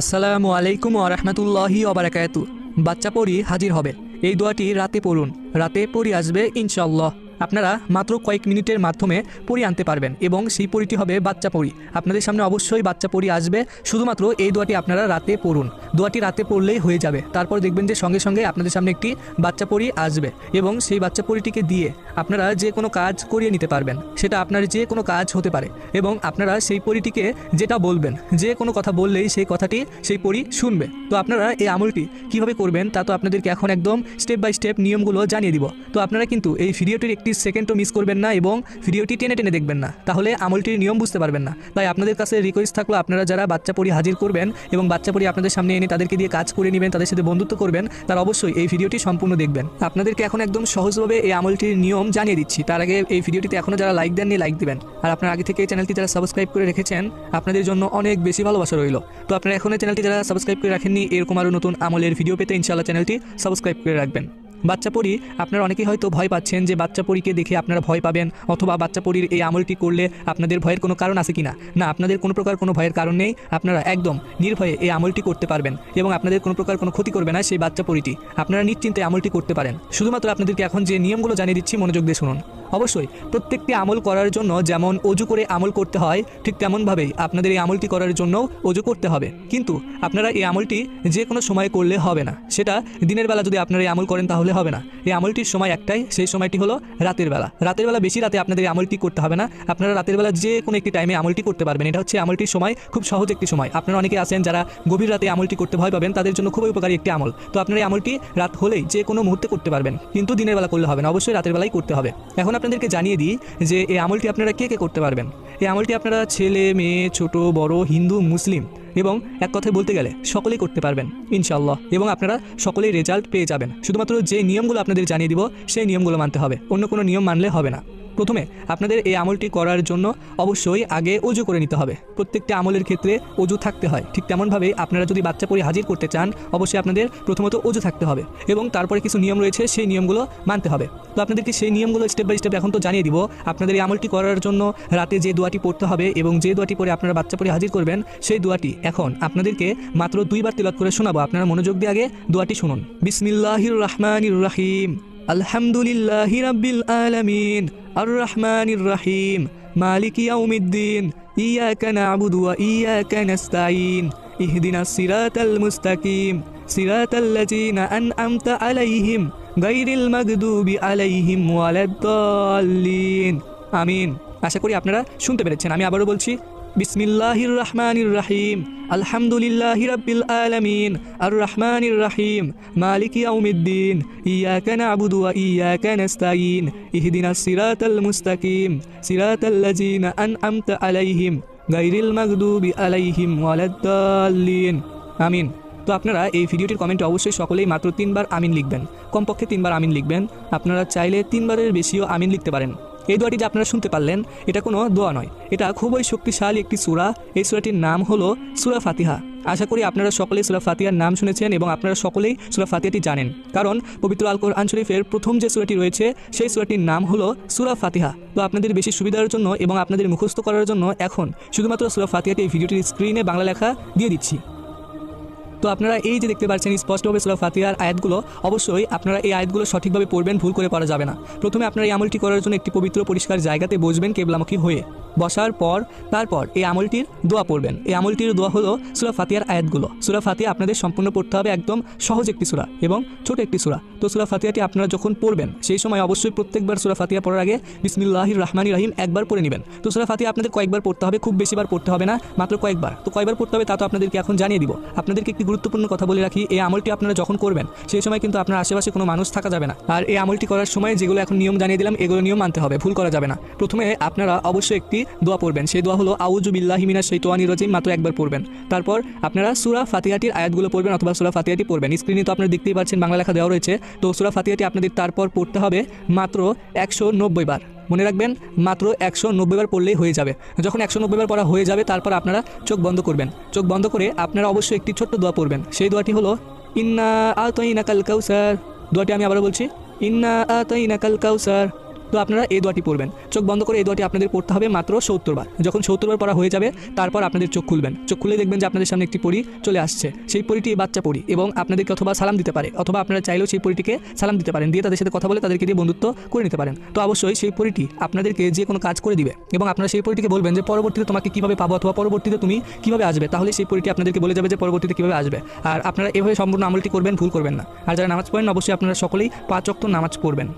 আসসালামু আলাইকুম আরহামতুল্লাহি অবরাকাতু বাচ্চা পড়ি হাজির হবে। এই দোয়াটি রাতে পড়ুন। রাতে পড়ি আসবে ইনশাল্লাহ আপনারা মাত্র কয়েক মিনিটের মাধ্যমে পড়ি আনতে পারবেন এবং সেই পড়িটি হবে বাচ্চা পড়ি আপনাদের সামনে অবশ্যই বাচ্চা পড়ি আসবে। শুধুমাত্র এই দোয়াটি আপনারা রাতে পড়ুন। দোয়াটি রাতে পড়লেই হয়ে যাবে। তারপর দেখবেন যে সঙ্গে সঙ্গে আপনাদের সামনে একটি বাচ্চা পড়ি আসবে এবং সেই বাচ্চা পড়িটিকে দিয়ে আপনারা যে কোনো কাজ করিয়ে নিতে পারবেন। সেটা আপনার যে কোনো কাজ হতে পারে এবং আপনারা সেই পরিটিকে যেটা বলবেন, যে কোনো কথা বললেই সেই কথাটি সেই পরি শুনবে। তো আপনারা এই আমলটি কীভাবে করবেন তা তো আপনাদেরকে এখন একদম স্টেপ বাই স্টেপ নিয়মগুলো জানিয়ে দিব। তো আপনারা কিন্তু এই ভিডিওটির একটি সেকেন্ডও মিস করবেন না এবং ভিডিওটি টেনে টেনে দেখবেন না। তাহলে আমলটির নিয়ম বুঝতে পারবেন না। তাই আপনাদের কাছে রিকোয়েস্ট থাকল, আপনারা যারা বাচ্চা পড়ি হাজির করবেন এবং বাচ্চা পড়ি আপনাদের সামনে এনে তাদেরকে দিয়ে কাজ করে নেবেন, তাদের সাথে বন্ধুত্ব করবেন, তারা অবশ্যই এই ভিডিওটি সম্পূর্ণ দেখবেন। আপনাদেরকে এখন একদম সহজভাবে এই আমলটির নিয়ম জানিয়ে দিচ্ছি। তার আগে এই ভিডিওটিতে এখনও যারা লাইক দেননি লাইক দিবেন। আর আপনার আগে থেকে এই চ্যানেলটি যারা সাবস্ক্রাইব করে রেখেছেন, আপনাদের জন্য অনেক বেশি ভালোবাসা রইল। তো আপনারা এখন চ্যানেলটি যারা সাবস্ক্রাইব করে রাখেননি, এরকম আরও নতুন আমলের ভিডিও পেতে ইনশাআল্লাহ চ্যানেলটি সাবস্ক্রাইব করে রাখবেন। বাচ্চা পরী আপনারা অনেকেই হয়তো ভয় পাচ্ছেন যে বাচ্চা পরীকে দেখে আপনারা ভয় পাবেন অথবা বাচ্চা পরীর এই আমলটি করলে আপনাদের ভয়ের কোনো কারণ আছে কিনা। না, আপনাদের কোনো প্রকার কোনো ভয়ের কারণ নেই, আপনারা একদম নির্ভয়ে এই আমলটি করতে পারবেন এবং আপনাদের কোনো প্রকার কোনো ক্ষতি করবে না সেই বাচ্চা পরীটি আপনারা নিশ্চিন্তে আমলটি করতে পারেন। শুধুমাত্র আপনাদেরকে এখন যে নিয়মগুলো জানিয়ে দিচ্ছি, মনোযোগ দিয়ে শুনুন। অবশ্যই, প্রত্যেকটি আমল করার জন্য যেমন অজু করে আমল করতে হয়, ঠিক তেমনভাবেই আপনাদের এই আমলটি করার জন্য অজু করতে হবে। কিন্তু আপনারা এই আমলটি যে কোনো সময় করলে হবে না। সেটা দিনের বেলা যদি আপনারা এই আমল করেন তাহলে হবে না। এই আমলটির সময় একটাই, সেই সময়টি হলো রাতের বেলা। রাতের বেলা বেশি রাতে আপনাদের এই আমলটি করতে হবে না। আপনারা রাতের বেলা যে কোনো একটি টাইমে আমলটি করতে পারবেন। এটা হচ্ছে আমলটির সময়, খুব সহজ একটি সময়। আপনারা অনেকে আছেন যারা গভীর রাতে আমলটি করতে ভয় পাবেন, তাদের জন্য খুবই উপকারী একটি আমল। তো আপনারা এই আমলটি রাত হলেই যে কোনো মুহূর্তে করতে পারবেন। কিন্তু দিনের বেলা করলে হবে না। অবশ্যই রাতের বেলায় করতে হবে। এখন আপনাদেরকে জানিয়ে দিই যে এই আমলটি আপনারা কে কে করতে পারবেন। এই আমলটি আপনারা ছেলে, মেয়ে, ছোট, বড়, হিন্দু, মুসলিম এবং এক কথায় বলতে গেলে সকলেই করতে পারবেন ইনশাল্লাহ এবং আপনারা সকলেই রেজাল্ট পেয়ে যাবেন। শুধুমাত্র যে নিয়মগুলো আপনাদের জানিয়ে দিব, সেই নিয়মগুলো মানতে হবে। অন্য কোনো নিয়ম মানলে হবে না। প্রথমে আপনাদের এই আমলটি করার জন্য অবশ্যই আগে অজু করে নিতে হবে। প্রত্যেকটি আমলের ক্ষেত্রে অজু থাকতে হয়। ঠিক তেমনভাবে আপনারা যদি বাচ্চা পরি হাজির করতে চান, অবশ্যই আপনাদের প্রথমত অজু থাকতে হবে এবং তারপরে কিছু নিয়ম রয়েছে, সেই নিয়মগুলো মানতে হবে। তো আপনাদেরকে সেই নিয়মগুলো স্টেপ বাই স্টেপ এখন তো জানিয়ে দিব। আপনাদের এই আমলটি করার জন্য রাতে যে দোয়াটি পড়তে হবে এবং যে দোয়াটি পরে আপনারা বাচ্চা পরে হাজির করবেন, সেই দোয়াটি এখন আপনাদেরকে মাত্র দুইবার তিলত করে শোনাবো। আপনারা মনোযোগ দিয়ে আগে দোয়াটি শুনুন। বিসমিল্লাহির রহমানির রাহিম। আলহামদুলিল্লাহ রাব্বিল আলামিন আর রহমানির রাহিম মালিক ইয়াউমিদ্দিন, ইয়াকা নাবুদু ওয়া ইয়াকা নাস্তাইন ইহদিনা সিরাতাল মুস্তাকিম, সিরাতাল লাযিনা আনআমতা আলাইহিম গায়রিল মাগদুবি আলাইহিম ওয়ালাদ-দাল্লিন। আমিন। আশা করি আপনারা শুনতে পেরেছেন। আমি আবারও বলছি বিসমিল্লাহির রহমানির রাহিম আলহামদুলিল্লাহি রাব্বিল আলামিন। আর রহমানির রাহিম মালিক ইয়াউমিদ্দিন। ইয়াকা নাবুদু ওয়া ইয়াকা নাস্তাইন ইহদিনাস সিরাতাল মুস্তাকিম। সিরাতাল লাযিনা আনআমতা আলাইহিম। গায়রিল মাগদুবি আলাইহিম ওয়ালাদ-দাল্লিন। আমিন। তো আপনারা এই ভিডিওটির কমেন্টে অবশ্যই সকলেই মাত্র তিনবার আমিন লিখবেন। কমপক্ষে তিনবার আমিন লিখবেন। আপনারা চাইলে তিনবারের বেশিও আমিন লিখতে পারেন। এই দোয়াটি যে আপনারা শুনতে পারলেন, এটা কোনো দোয়া নয়। এটা খুবই শক্তিশালী একটি সূরা। এই সূরাটির নাম হলো সূরা ফাতিহা। আশা করি আপনারা সকলেই সূরা ফাতিহার নাম শুনেছেন এবং আপনারা সকলেই সূরা ফাতিহাটি জানেন। কারণ পবিত্র আল কোরআন শরীফের প্রথম যে সূরাটি রয়েছে, সেই সূরাটির নাম হলো সূরা ফাতিহা। তো আপনাদের বেশি সুবিধার জন্য এবং আপনাদের মুখস্থ করার জন্য এখন শুধুমাত্র সূরা ফাতিহাটি এই ভিডিওটির স্ক্রিনে বাংলা লেখা দিয়ে দিচ্ছি। তো আপনারা এই যে দেখতে পাচ্ছেন স্পষ্টভাবে সুরা ফাতিহার আয়াতগুলো, অবশ্যই আপনারা এই আয়াতগুলো সঠিকভাবে পড়বেন, ভুল করে পড়া যাবে না। প্রথমে আপনারা এই আমলটি করার জন্য একটি পবিত্র পরিষ্কার জায়গাতে বসবেন কেবলামুখী হয়ে। বসার পর, তারপর এই আমলটির দোয়া পড়বেন। এই আমলটির দোয়া হলো সুরা ফাতিহার আয়াতগুলো। সুরা ফাতিহা আপনাদের সম্পূর্ণ পড়তে হবে একদম সহজ একটি সুরা এবং ছোট একটি সুরা। তো সুরা ফাতিহাটি আপনারা যখন পড়বেন, সেই সময় অবশ্যই প্রত্যেকবার সুরা ফাতিহা পড়ার আগে বিসমিল্লাহির রহমানির রাহিম একবার পড়ে নেবেন। তো সুরা ফাতিহা আপনাদের কয়েকবার পড়তে হবে, খুব বেশিবার পড়তে হবে না, মাত্র কয়েকবার। তো কয়েকবার পড়তে হবে তা তো আপনাদেরকে এখন জানিয়ে দিব। আপনাদেরকে একটি গুরুত্বপূর্ণ কথা বলে রাখি, এই আমলটি আপনারা যখন করবেন, সেই সময় কিন্তু আপনার আশেপাশে কোনো মানুষ থাকা যাবে না। আর এই আমলটি করার সময় যেগুলো এখন নিয়ম জানিয়ে দিলাম, এগুলো নিয়ম মানতে হবে, ভুল করা যাবে না। প্রথমে আপনারা অবশ্যই একটি দোয়া পড়বেন। সেই দোয়া হলো আউজু বিল্লাহ মিনাশ শাইতানির রাজিম মাত্র একবার পড়বেন। তারপর আপনারা সুরা ফাতিহাটির আয়াতগুলো পড়বেন অথবা সূরা ফাতিহাটি পড়বেন। স্ক্রিনে তো আপনারা দেখতেই পাচ্ছেন, বাংলা লেখা দেওয়া রয়েছে। তো সুরা ফাতিহাটি আপনাদের তারপর পড়তে হবে মাত্র একশো নব্বই বার। মনে রাখবেন, মাত্র একশো নব্বই বার পড়লেই হয়ে যাবে। যখন একশো নব্বই বার পড়া হয়ে যাবে, তারপর আপনারা চোখ বন্ধ করবেন। চোখ বন্ধ করে আপনারা অবশ্যই একটি ছোট্ট দোয়া পড়বেন। সেই দোয়াটি হলো, ইন্না আতইনা কাল কাউসার। দোয়াটি আমি আবার বলছি, ইন্না আতইনা কাল কাউসার। তো আপনারা এই দোয়াটি পড়বেন। চোখ বন্ধ করে এই দোয়াটি আপনাদের পড়তে হবে মাত্র সত্তর বার। যখন সত্তর বার পড়া হয়ে যাবে, তারপর আপনাদের চোখ খুলবেন। চোখ খুলে দেখবেন যে আপনাদের সামনে একটি পরি চলে আসছে। সেই পরিটি বাচ্চা পরি এবং আপনাদেরকে অথবা সালাম দিতে পারে। অথবা আপনারা চাইলেও সেই পরিটিকে সালাম দিতে পারেন। দিয়ে তাদের সাথে কথা বলে তাদেরকে দিয়ে বন্ধুত্ব করে নিতে পারেন। তো অবশ্যই সেই পরিটি আপনাদেরকে যে কোনো কাজ করে দিবে এবং আপনারা সেই পরিটিকে বলবেন যে পরবর্তীতে তোমাকে কীভাবে পাবো অথবা পরবর্তীতে তুমি কীভাবে আসবে। তাহলে সেই পরিটি আপনাদেরকে বলে যাবে যে পরবর্তীতে কীভাবে আসবে। আর আপনারা এভাবে সম্পূর্ণ আমলটি করবেন, ভুল করবেন না। আর যারা নামাজ পড়েন, অবশ্যই আপনারা সকলেই পাঁচ অক্ত নামাজ পড়বেন।